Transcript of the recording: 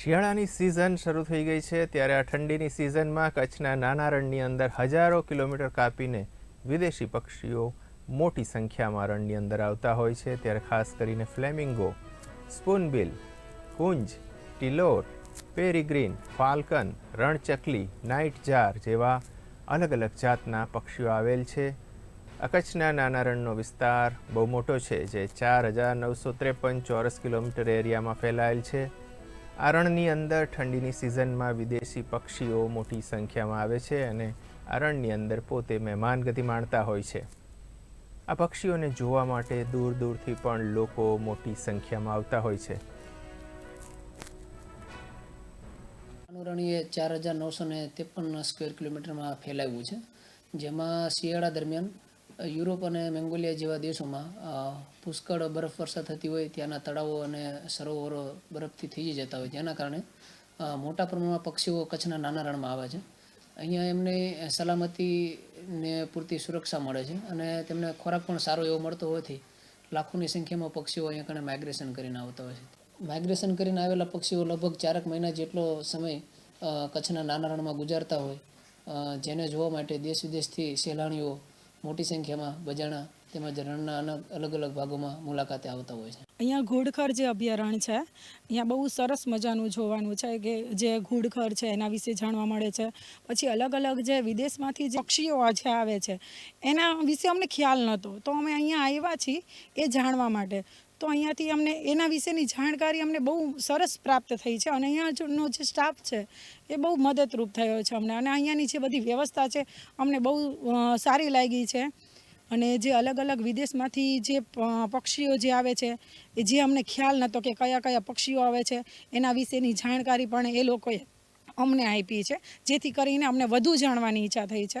શિયાળાની સિઝન શરૂ થઈ ગઈ છે. ત્યારે આ ઠંડીની સિઝનમાં કચ્છના નાના રણની અંદર હજારો કિલોમીટર કાપીને વિદેશી પક્ષીઓ મોટી સંખ્યામાં રણની અંદર આવતા હોય છે. ત્યારે ખાસ કરીને ફ્લેમિંગો, સ્પૂનબિલ, કુંજ, ટિલોર, પેરીગ્રીન, ફાલ્કન, રણચકલી નાઇટ જાર જેવા અલગ અલગ જાતના પક્ષીઓ આવેલ છે. કચ્છના નાના રણનો વિસ્તાર બહુ મોટો છે, જે ચાર હજાર નવસો ત્રેપન ચોરસ કિલોમીટર એરિયામાં ફેલાયેલ છે. આ રણની અંદર ઠંડીની સિઝનમાં વિદેશી પક્ષીઓ મોટી સંખ્યામાં આવે છે અને આરણની અંદર પોતે મહેમાન ગતિ માણતા હોય છે. આ પક્ષીઓને જોવા માટે દૂર દૂરથી પણ લોકો મોટી સંખ્યામાં આવતા હોય છે. અનુરણીએ ચાર હજાર નવસો ને ત્રેપન સ્ક્વેર કિલોમીટરમાં ફેલાવ્યું છે, જેમાં શિયાળા દરમિયાન યુરોપ અને મેંગોલિયા જેવા દેશોમાં પુષ્કળ બરફ વર્ષા થતી હોય, ત્યાંના તળાવો અને સરોવરો બરફથી થઈ જતા હોય. જેના કારણે મોટા પ્રમાણમાં પક્ષીઓ કચ્છના નાના રણમાં આવે છે. અહીંયા એમને સલામતીને પૂરતી સુરક્ષા મળે છે અને તેમને ખોરાક પણ સારો એવો મળતો હોવાથી લાખોની સંખ્યામાં પક્ષીઓ અહીંયા કણે માઇગ્રેશન કરીને આવતા હોય છે. માઇગ્રેશન કરીને આવેલા પક્ષીઓ લગભગ ચારક મહિના જેટલો સમય કચ્છના નાના રણમાં ગુજારતા હોય. જેને જોવા માટે દેશ વિદેશથી સહેલાણીઓ મોટી સંખ્યામાં બજાણા તેમજ રણના અલગ અલગ ભાગોમાં મુલાકાતે આવતા હોય છે. અહીંયા ઘોડખર જે અભયારણ્ય છે, અહીંયા બહુ સરસ મજાનું જોવાનું છે કે જે ઘોડખર છે એના વિશે જાણવા મળે છે. પછી અલગ અલગ જે વિદેશમાંથી જે પક્ષીઓ જે આવે છે, એના વિશે અમને ખ્યાલ નહોતો. તો અમે અહીંયા આવ્યા છીએ એ જાણવા માટે. તો અહીંયાથી અમને એના વિશેની જાણકારી અમને બહુ સરસ પ્રાપ્ત થઈ છે અને અહીંયાનો જે સ્ટાફ છે એ બહુ મદદરૂપ થયો છે અમને. અને અહીંયાની જે બધી વ્યવસ્થા છે અમને બહુ સારી લાગી છે. અને જે અલગ અલગ વિદેશમાંથી જે પક્ષીઓ જે આવે છે એ જે અમને ખ્યાલ નહોતો કે કયા કયા પક્ષીઓ આવે છે એના વિશેની જાણકારી પણ એ લોકોએ અમને આપી છે. જેથી કરીને અમને વધુ જાણવાની ઈચ્છા થઈ છે.